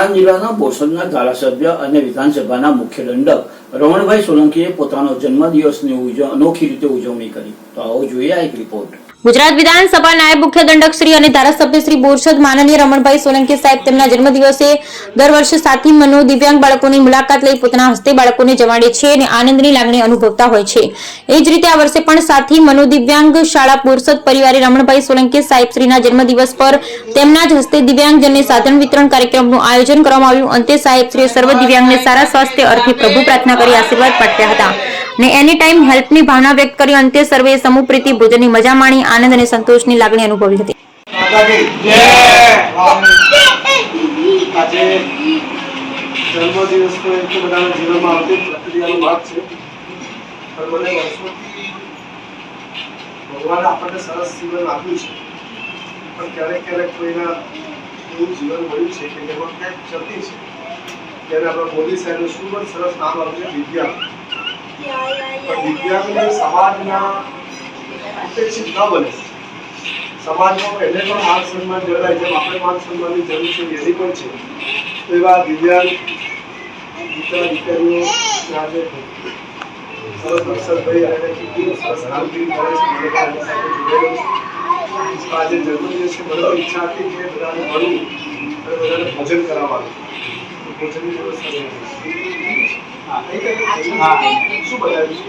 આણંદ જિલ્લાના બોરસદના ધારાસભ્ય અને વિધાનસભાના મુખ્ય દંડક રમણભાઈ સોલંકીએ પોતાનો જન્મદિવસની અનોખી રીતે ઉજવણી કરી. તો આવો જોઈએ આ એક રિપોર્ટ ગુજરાત વિધાનસભા નાયબ મુખ્ય દંડક શ્રી અને ધારાસભ્ય શ્રી બોરસદ માનનીય રમણભાઈ સોલંકી સાહેબ તેમના જન્મદિવસે દર વર્ષે સાથી મનો દિવ્યાંગ બાળકોની મુલાકાત લઈ પોતાના હસ્તે બાળકોને જમાડે છે અને આનંદની લાગણી અનુભવતા હોય છે. એ જ રીતે આ વર્ષે પણ સાથી મનો દિવ્યાંગ શાળા બોરસદ પરિવારે રમણભાઈ સોલંકી સાહેબ શ્રીના જન્મદિવસ પર તેમના જ હસ્તે દિવ્યાંગજનને સાધન વિતરણ કાર્યક્રમનું આયોજન કરવામાં આવ્યું. અંતે સાહેબ શ્રી સર્વ દિવ્યાંગને સારા સ્વાસ્થ્ય અર્થે પ્રભુ પ્રાર્થના કરી આશીર્વાદ પાઠવ્યા હતા. અને એની ટાઈમ હેલ્પની ભાવના વ્યક્ત કરી અંતે સર્વે સમૂહ પ્રીતિ ભોજનની મજા માણી, આનંદ અને સંતોષની લાગણી અનુભવી હતી. જન્મદિવસ આપણને સરસ જીવન આપ્યું છે. પણ ક્યારેક ક્યારેક કોઈના એવું જીવન મળ્યું છે કે જેમાં કંઈક ક્ષતિ છે. ત્યારે આપણા મોદી સાહેબનું શું પણ સરસ નામ આવ્યું છે દિવ્યાંગ પણ દિવ્યાંગને સમાજના ઉપેક્ષિત ન બને. સમાજમાં પહેલે પણ માન સન્માન જળવાય, જેમ આપણે માન સન્માનની જરૂર છે એની પણ છે. તો એવા દિવ્યાંગ દીકરા દીકરીઓ આજે સરસ એની સાથે જન્મદિવસ છે. મને ઈચ્છા હતી કે બધાને મળું અને બધાને ભોજન કરાવવાનું. ભોજન ભોજનની વ્યવસ્થા. હા, શું બનાવ્યું છે?